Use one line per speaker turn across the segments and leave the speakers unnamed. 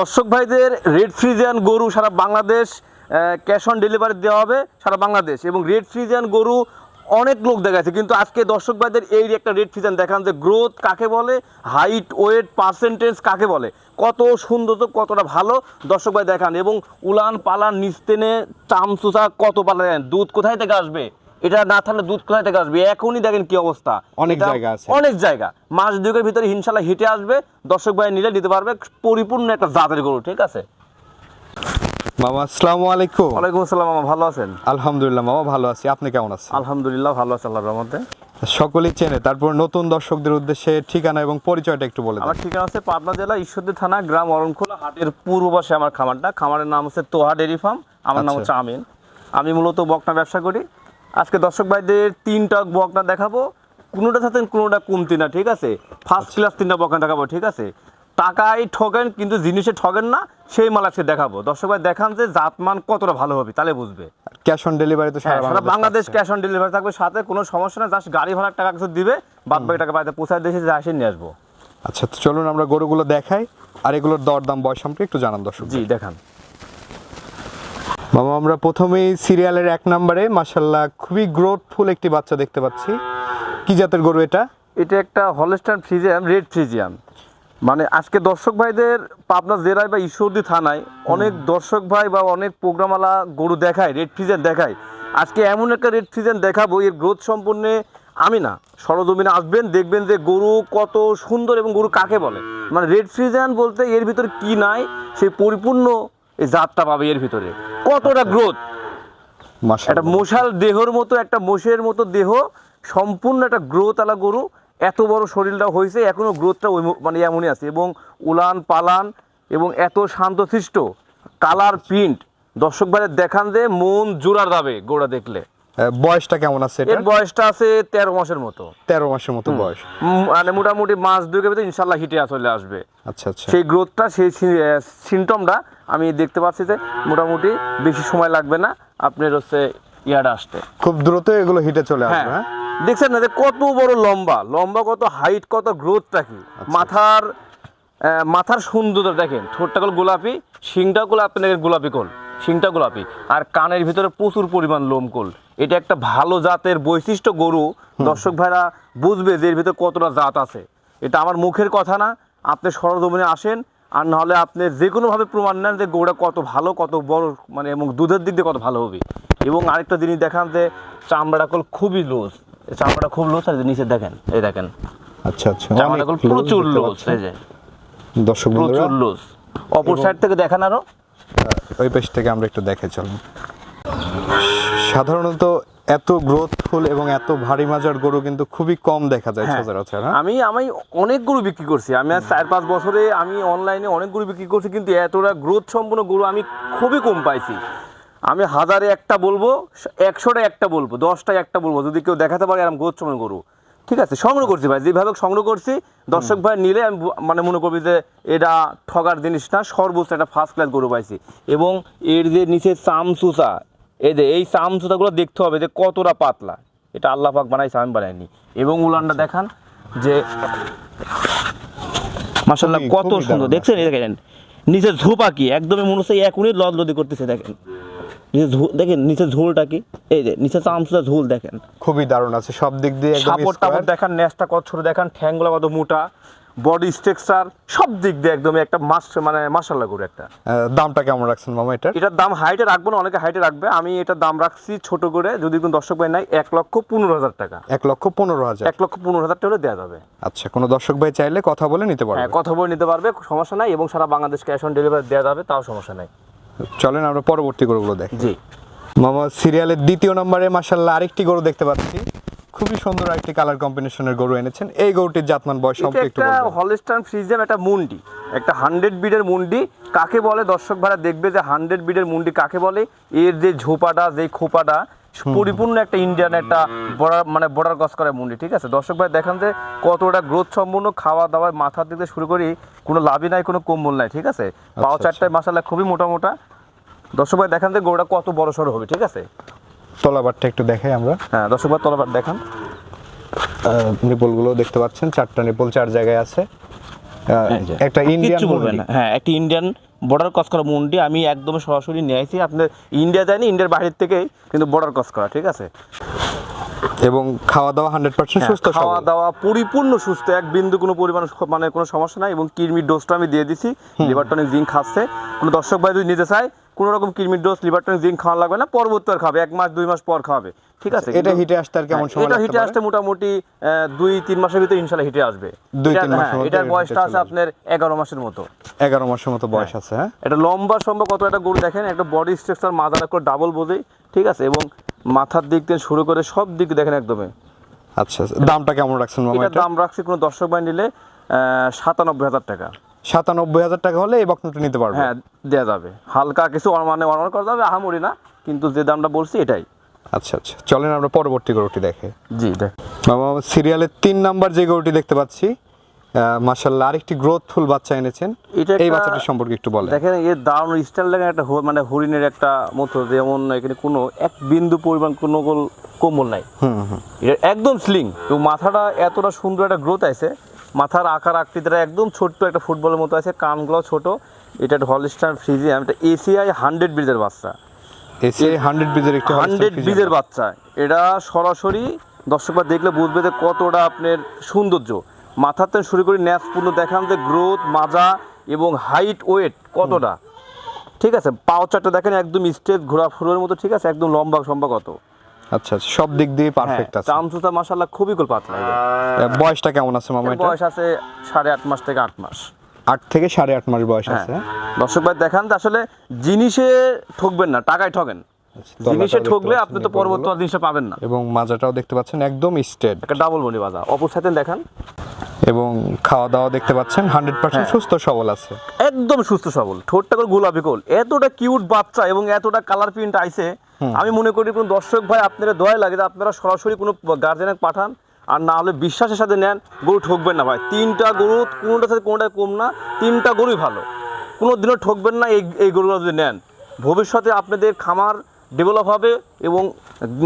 দর্শক ভাইদের red Friesian গরু সারা বাংলাদেশ ক্যাশ অন ডেলিভারি দেওয়া হবে সারা বাংলাদেশ এবং রেড ফ্রিজিয়ান গরু অনেক লোক দেখাচ্ছে কিন্তু আজকে দর্শক ভাইদের এই একটা রেড ফ্রিজিয়ান দেখান যে গ্রোথ কাকে বলে হাইট ওয়েট পার্সেন্টেজ কাকে বলে। কত সুন্দর তো কতটা ভালো দর্শক ভাই দেখান এবং উলান পালান নিস্তেনে চামচুচা কত পালান দুধ কোথায় থেকে আসবে? এটা না থাকলে দুধ কোথায় থেকে আসবে? এখনই দেখেন কি অবস্থা।
অনেক জায়গা আছে।
অনেক জায়গা। মাস দুয়েকের ভিতরে ইনশাল্লাহ হিটে আসবে দর্শক ভাই নিলে নিতে পারবে পরিপূর্ণ একটা জাতের গরু ঠিক আছে?
মামা আসসালামু আলাইকুম।
ওয়ালাইকুম আসসালাম মামা ভালো আছেন?
আলহামদুলিল্লাহ মামা ভালো আছি। আপনি কেমন আছেন?
আলহামদুলিল্লাহ ভালো আছে আল্লাহর রহমতে।
সকলেই চেনে। তারপর নতুন দর্শকদের উদ্দেশ্যে ঠিকানা এবং পরিচয়টা একটু বলে
আমার ঠিকানা আছে পাবনা জেলা ঈশ্বরদী থানা গ্রাম অরণখোলা হাটের পূর্ব পাশে আমার খামারটা। খামারের নাম হচ্ছে তোহা ডেরি ফার্ম। আমার নাম
আচ্ছা।
হচ্ছে আমিন। আমি মূলত বকনা ব্যবসা করি। আজকে দর্শক ভাইদের তিনটা বকনা দেখাবো কোনোটা সাথে কোনোটা কমতি না ঠিক আছে? ফার্স্ট ক্লাস তিনটা বকনা দেখাবো ঠিক আছে? টাকায় ঠকেন কিন্তু জিনিসে ঠকেন না সেই মাল আজকে দেখাবো। দর্শক ভাই দেখান যে জাতমান কতটা ভালো হবে তাহলে বুঝবে।
ক্যাশ অন ডেলিভারি তো
হ্যাঁ
সারা
সারা বাংলাদেশ ক্যাশ অন ডেলিভারি থাকবে সাথে কোনো সমস্যা না জাস্ট গাড়ি ভাড়ার টাকা কিছু দিবে বাদ বাকি টাকা বাড়িতে পৌঁছায় দেশে যা আসে নিয়ে আসব।
আচ্ছা তো চলুন আমরা গরুগুলো দেখাই আর এগুলোর দরদাম বয়স সম্পর্কে একটু জানান দর্শক
জি দেখান।
মামা আমরা প্রথমেই সিরিয়ালের এক নম্বরে মাশাল্লাহ খুবই গ্রোথফুল একটি বাচ্চা দেখতে পাচ্ছি। কি জাতের গরু এটা?
এটা একটা হলস্টার ফ্রিজিয়াম রেড ফ্রিজিয়াম। মানে আজকে দর্শক ভাইদের পাবনা জেলায় বা ঈশ্বরদী থানায় অনেক দর্শক ভাই বা অনেক প্রোগ্রামওয়ালা গরু দেখায় রেড ফ্রিজিয়ান দেখায়। আজকে এমন একটা রেড ফ্রিজিয়ান দেখাবো এর গ্রোথ সম্পূর্ণে আমি না সরজমিনে আসবেন দেখবেন যে গরু কত সুন্দর এবং গরু কাকে বলে। মানে রেড ফ্রিজিয়ান বলতে এর ভিতরে কি নাই সেই পরিপূর্ণ এই জাতটা পাবে এর ভিতরে। কতটা গ্রোথ একটা
মাশাল্লাহ
মশাল দেহর মতো একটা মোষের মতো দেহ সম্পূর্ণ একটা গ্রোথ আলা গরু। এত বড় শরীরটা হয়েছে এখনও গ্রোথটা ওই মানে এমনই আছে। এবং উলান পালান এবং এত শান্তশিষ্ট কালার প্রিন্ট দর্শক ভাইয়ের দেখান যে মন জোড়ার দাবে গোড়া দেখলে।
বয়সটা কেমন আছে এটা
এর বয়সটা আছে তেরো মাসের মতো।
তেরো মাসের মতো বয়স।
মানে মোটামুটি মাস দুয়েকের ভিতরে ইনশাল্লাহ হিটে চলে আসবে।
আচ্ছা আচ্ছা।
সেই গ্রোথটা সেই সিমটমটা আমি দেখতে পাচ্ছি যে মোটামুটি বেশি সময় লাগবে না আপনার হচ্ছে ইয়াটা আসতে।
খুব দ্রুত এগুলো হিটে চলে
হ্যাঁ
আসবে হ্যাঁ।
দেখছেন না যে কত বড় লম্বা লম্বা কত হাইট কত গ্রোথটা কি? মাথার আহ, মাথার সুন্দরতা দেখেন ঠোঁটটা কল গোলাপি শিংটা কল আপনাদের গোলাপি কল শিংটা গোলাপি। আর কানের ভিতরে প্রচুর পরিমাণ লোমকোল এটা একটা ভালো জাতের বৈশিষ্ট্য গরু। দর্শক ভাইরা বুঝবে যে এর ভিতরে কতটা জাত আছে। এটা আমার মুখের কথা না। আপনি সরজমিনে আসেন আর নাহলে আপনি যে কোনোভাবে প্রমাণ নেন যে গরুটা কত ভালো কত বড় মানে এবং দুধের দিক দিয়ে কত ভালো হবে। এবং আরেকটা জিনিস দেখান যে চামড়াটা কল খুবই লোজ এই চামড়াটা খুব লোজ আর নিচে দেখেন এই দেখেন।
আচ্ছা আচ্ছা।
চামড়াটা কল প্রচুর লোজ এই যে।
দর্শক
প্রচুর লোজ অপর সাইড থেকে দেখান আরও।
ওই পেজ থেকে আমরা একটু দেখে চলুন সাধারণত এত গ্রোথফুল এবং এত ভারী মাজার গরু কিন্তু খুবই কম দেখা যায়
হ্যাঁ।
সচরাচর হ্যাঁ?
আমি আমি অনেক গরু বিক্রি করছি। আমি আজ চার পাঁচ বছরে আমি অনলাইনে অনেক গরু বিক্রি করছি কিন্তু এতটা গ্রোথ সম্পূর্ণ গরু আমি খুবই কম পাইছি। আমি হাজারে একটা বলব একশোটা একটা বলব দশটা একটা বলব যদি কেউ দেখাতে পারে এরকম গ্রোথ সম্পূর্ণ গরু। ঠিক আছে সংগ্রহ করছি ভাই যেভাবে সংগ্রহ করছি। দর্শক ভাই নিলে আমি মানে মনে করবি যে এটা ঠগার জিনিস না সর্বোচ্চ একটা ফার্স্ট ক্লাস গরু পাইছি। এবং এর যে নিচে চামচুচা এই যে এই চামচুচাগুলো দেখতে হবে যে কতটা পাতলা। এটা আল্লাহ পাক বানাইছে আমি বানাইনি। এবং উলানটা দেখান যে মাসাল্লাহ কত সুন্দর। দেখছেন এই দেখেন নিচে ঝোপা কি একদমই মনে হচ্ছে এখনই লদলদি করতেছে দেখেন। নিচে দেখেন নিচে ঝোলটা কি? এই যে নিচে চামচুচা ঝোল দেখেন।
খুবই দারুণ আছে সব দিক দিয়ে একদম
সাপোর্ট টাপড় দেখান নেসটা কত ছোট দেখান ঠ্যাংগুলো কত মোটা বডি স্ট্রাকচার সব দিক দিয়ে একদম একটা মাস মানে মাসাল্লাহ করে একটা।
দামটা কেমন রাখছেন মামা এটার?
এটার দাম হাইটে রাখব না অনেকে হাইটে রাখবে। আমি এটার দাম রাখছি ছোট করে যদি কোনো দর্শক ভাই নাই এক লক্ষ পনেরো হাজার টাকা।
এক লক্ষ পনেরো হাজার।
এক লক্ষ পনেরো হাজার টাকা দেওয়া যাবে।
আচ্ছা কোনো দর্শক ভাই চাইলে কথা বলে নিতে পারবে।
হ্যাঁ কথা বলে নিতে পারবে সমস্যা নাই এবং সারা বাংলাদেশ ক্যাশ অন ডেলিভারি দেওয়া যাবে তাও সমস্যা নাই।
চলেন আমরা পরবর্তী গরুগুলো দেখি।
জি।
মামা সিরিয়ালের দ্বিতীয় নম্বরে মাসাল্লাহ আরেকটি গরু দেখতে পাচ্ছি। খুবই সুন্দর একটি কালার কম্বিনেশনের গরু এনেছেন। এই গরুটির জাতমান বয়স সম্পর্কে একটু
একটা
বলবেন।
হলস্টাইন ফ্রিজিয়াম একটা মুন্ডি। একটা হান্ড্রেড বিডের মুন্ডি। কাকে বলে? দর্শক ভাড়া দেখবে যে হান্ড্রেড বিডের মুন্ডি কাকে বলে? এর যে ঝোপাটা যে খোপাটা পরিপূর্ণ একটা ইন্ডিয়ান একটা বর্ডার মানে বর্ডার ক্রস করা মুন্ডি ঠিক আছে? দর্শক ভাই দেখান যে কতটা গ্রোথ সম্পূর্ণ খাওয়া দাওয়া মাথার দিক থেকে শুরু করি কোনো লাভই নাই কোনো কম্বল নাই ঠিক আছে? পাও
আচ্ছা।
চারটায় মাসাল্লাহ খুবই মোটা মোটা দর্শক ভাই দেখান যে গরুটা কত বড় সড়ো হবে ঠিক আছে?
তলাবারটা একটু দেখাই আমরা।
হ্যাঁ দর্শক ভাই তলাবার দেখান।
নিপলগুলো দেখতে পাচ্ছেন চারটা নিপল চার জায়গায় আছে। একটা ইন্ডিয়ান
হ্যাঁ একটা ইন্ডিয়ান বর্ডার কস করা মুন্ডি আমি একদম সরাসরি নিয়ে আসি আপনার ইন্ডিয়া যায়নি ইন্ডিয়ার বাইরের থেকেই কিন্তু বর্ডার কস করা ঠিক আছে?
এবং খাওয়া দাওয়া হান্ড্রেড পার্সেন্ট সুস্থ
হ্যাঁ, খাওয়া দাওয়া পরিপূর্ণ সুস্থ এক বিন্দু কোনো পরিমাণ মানে কোনো সমস্যা নাই এবং কিরমির ডোজটা আমি দিয়ে দিছি লিভার টনিক জিঙ্ক খাচ্ছে। কোনো দর্শক ভাই যদি নিতে চায় কোনো রকম কিডনির ডোজ লিভার টনিক জিঙ্ক খাওয়া লাগবে না পরবর্তী আর খাবে এক মাস দুই মাস পর খাবে। ঠিক আছে?
এটা হিটে আসতে আর কেমন
হ্যাঁ,
সময়
এটা হিটে আসতে মোটামুটি দুই তিন মাসের ভিতরে ইনশাল্লাহ হিটে আসবে।
দুই তিন মাসের
হ্যাঁ, এটার বয়সটা আছে আপনার এগারো মাসের মতো।
এগারো মাসের মতো বয়স আছে হ্যাঁ?
এটা লম্বা সম্ভব কত একটা গরু দেখেন একটা বডি স্ট্রাকচার মাথার করে ডাবল বোঝে ঠিক আছে? এবং মাথার দিক থেকে শুরু করে সব দিক দেখেন একদমই।
আচ্ছা আচ্ছা। দামটা কেমন রাখছেন মামা এটা
দাম রাখছি কোনো দর্শক ভাই নিলে সাতানব্বই হাজার টাকা।
সাতানব্বই হাজার টাকা হলে এই বকনাটা নিতে পারবে।
হ্যাঁ দেওয়া যাবে। হালকা কিছু মানে অনার করা যাবে আহামরি না কিন্তু যে দামটা বলছি এটাই।
আচ্ছা আচ্ছা। চলেন আমরা পরবর্তী গরুটি দেখে।
জি দেখ।
সিরিয়ালের তিন নাম্বার যে গরুটি দেখতে পাচ্ছি মাসাল্লাহ আরেকটি গ্রোথফুল বাচ্চা এনেছেন। এই বাচ্চাটির সম্পর্কে একটু বলেন।
দেখেন এর দারুণ স্টাইল দেখেন একটা মানে হরিণের একটা মতো যেমন এখানে কোনো এক বিন্দু পরিমাণ কোনো গোল- কম্বল নাই।
হুম হুম।
এটা একদম স্লিং এবং মাথাটা এতটা সুন্দর একটা গ্রোথ আছে মাথার আকার আকৃতিটা একদম ছোট্ট একটা ফুটবলের মতো আছে কানগুলো ছোট। এটা হলস্টার ফ্রিজিয়াম এটা এসিআই হান্ড্রেড ব্রিজের বাচ্চা।
এসিআই হান্ড্রেড ব্রিজের একটি
হান্ড্রেড ব্রিজের বাচ্চা। এটা সরাসরি দর্শকরা দেখলে বুঝবে যে কতটা আপনার সৌন্দর্য। মাথার থেকে শুরু করে ন্যাসপূর্ণ দেখান যে গ্রোথ মাজা এবং হাইট ওয়েট কতটা। ঠিক আছে? পাওচারটা দেখেন একদম স্ট্রেট ঘোরাফুরোর মতো ঠিক আছে? একদম লম্বা সম্বা কত
আচ্ছা আচ্ছা সব দিক দিয়ে পারফেক্ট আছে।
চামচুতা মাসাল্লাহ খুবই গোল পাতলা
বয়সটা কেমন আছে মামা এটা?
বয়স আছে সাড়ে আট মাস থেকে আট মাস।
আট থেকে সাড়ে আট মাস বয়স
হ্যাঁ।
আছে?
দর্শক ভাই দেখান আসলে জিনিসে ঠকবেন না টাকায় ঠকেন।
তলাটাও
জিনিসে ঠকলে আপনি তো পরবর্তী জিনিসটা পাবেন না।
এবং মাজাটাও দেখতে পাচ্ছেন একদম স্ট্রেট
একটা ডাবল বনি বাজা অপর সাথে দেখান।
এবং খাওয়া দাওয়া দেখতে পাচ্ছেন হান্ড্রেড পার্সেন্ট
হ্যাঁ।
সুস্থ সবল আছে।
একদম সুস্থ সবল। ঠোঁটটা করে গোলাপি কোল এতটা কিউট বাচ্চা এবং এতটা কালার প্রিন্ট আইছে আমি মনে করি কোন দর্শক ভাই আপনারা দয়া লাগে যে আপনারা সরাসরি কোনো গার্জেনে পাঠান আর না হলে বিশ্বাসের সাথে নেন, গরু ঠকবেন না ভাই। তিনটা গরু, কোনোটার সাথে কোনোটা কম না, তিনটা গরুই ভালো। কোনো দিনও ঠকবেন না এই এই গরুগুলো যদি নেন। ভবিষ্যতে আপনাদের খামার ডেভেলপ হবে এবং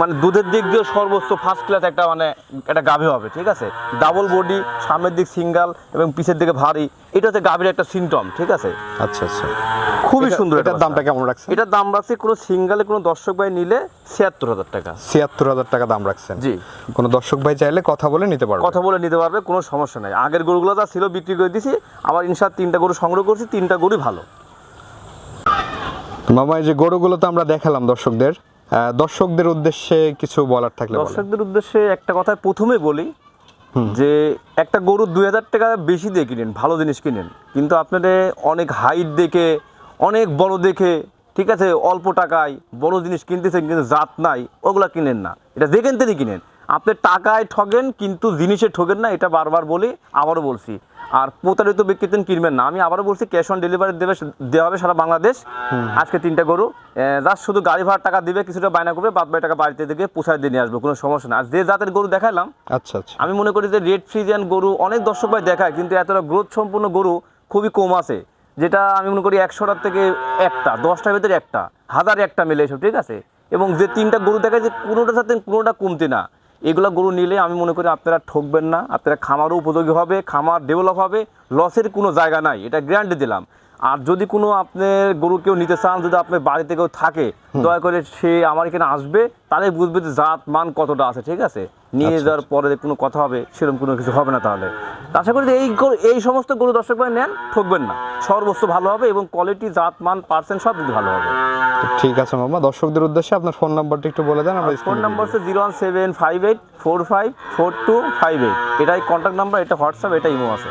মানে দুধের দিক দিয়ে সর্বোচ্চ ফার্স্ট ক্লাস একটা মানে একটা গাভী হবে, ঠিক আছে? ডাবল বডি সামনের দিক সিঙ্গাল এবং পিছের দিকে ভারী। এটা হচ্ছে গাভীর একটা সিমটম ঠিক আছে?
আচ্ছা আচ্ছা।
খুবই সুন্দর
এটার দামটা কেমন রাখছেন?
এটার দাম রাখছে কোনো সিঙ্গালে কোনো দর্শক ভাই নিলে ছিয়াত্তর হাজার টাকা।
ছিয়াত্তর হাজার টাকা দাম রাখছেন।
জি।
কোনো দর্শক ভাই চাইলে কথা বলে নিতে পারবে।
কথা বলে নিতে পারবে কোনো সমস্যা নাই। আগের গরুগুলো যা ছিল বিক্রি করে দিছি আবার ইনশাল্লাহ তিনটা গরু সংগ্রহ করছি তিনটা গরুই ভালো।
মামা এই যে গরুগুলো তো আমরা দেখালাম দর্শকদের। দর্শকদের উদ্দেশ্যে কিছু বলার থাকলে
দর্শকদের উদ্দেশ্যে একটা কথা প্রথমে বলি যে একটা গরু দুই হাজার টাকা বেশি দিয়ে কিনেন, ভালো জিনিস কিনেন, কিন্তু আপনাদের অনেক হাইট দেখে, অনেক বড় দেখে, ঠিক আছে, অল্প টাকায় বড় জিনিস কিনতেছেন কিন্তু জাত নাই, ওগুলা কিনেন না। এটা দেখেন তিনি কিনেন। আপনি টাকায় ঠগেন কিন্তু জিনিসে ঠগেন না এটা বারবার বলি আবারও বলছি। আর প্রতারিত ব্যক্তিত্ব কিনবেন না। আমি আবারও বলছি ক্যাশ অন ডেলিভারি দেবে দেওয়া হবে সারা বাংলাদেশ। আজকে তিনটা গরু। জাস্ট শুধু গাড়ি ভাড়া টাকা দিবে কিছুটা বায়না করবে বাদ বাকি টাকা বাড়িতে থেকে পোষায় দিয়ে নিয়ে আসবে কোনো সমস্যা না। আর যে জাতের গরু দেখালাম
আচ্ছা আচ্ছা।
আমি মনে করি যে রেড ফ্রিজিয়ান গরু অনেক দর্শক ভাই দেখায় কিন্তু এতটা গ্রোথ সম্পূর্ণ গরু খুবই কম আছে। যেটা আমি মনে করি একশোটার থেকে একটা দশটার ভিতরে একটা হাজার একটা মেলে এসব ঠিক আছে? এবং যে তিনটা গরু দেখায় যে কোনোটার সাথে কোনোটা কমতে না। এগুলা গরু নিলে আমি মনে করি আপনারা ঠকবেন না, আপনারা খামারও উপযোগী হবে, খামার ডেভেলপ হবে লসের কোনো জায়গা নাই, এটা গ্যারান্টি দিলাম। আর যদি কোনো আপনার গরু কেউ নিতে চান যদি আপনার বাড়িতে কেউ থাকে দয়া করে সে আমার এখানে আসবে তাহলে বুঝবে যে জাত মান কতটা আছে ঠিক আছে? নিয়ে যাওয়ার পরে কোনো কথা হবে সেরকম কোনো কিছু হবে না তাহলে। আশা করি যে এই এই সমস্ত গরু দর্শক ভাই নেন ঠকবেন না। সর্বোচ্চ ভালো হবে এবং কোয়ালিটি জাত মান পার্সেন্ট সব কিছু ভালো হবে।
ঠিক আছে মামা দর্শকদের উদ্দেশ্যে আপনার ফোন নাম্বারটা একটু বলে দেন আমরা
ফোন নাম্বার হচ্ছে zero one seven five eight four five four two five eight এটাই কন্ট্যাক্ট নাম্বার এটা হোয়াটসঅ্যাপ এটা ইমো আছে।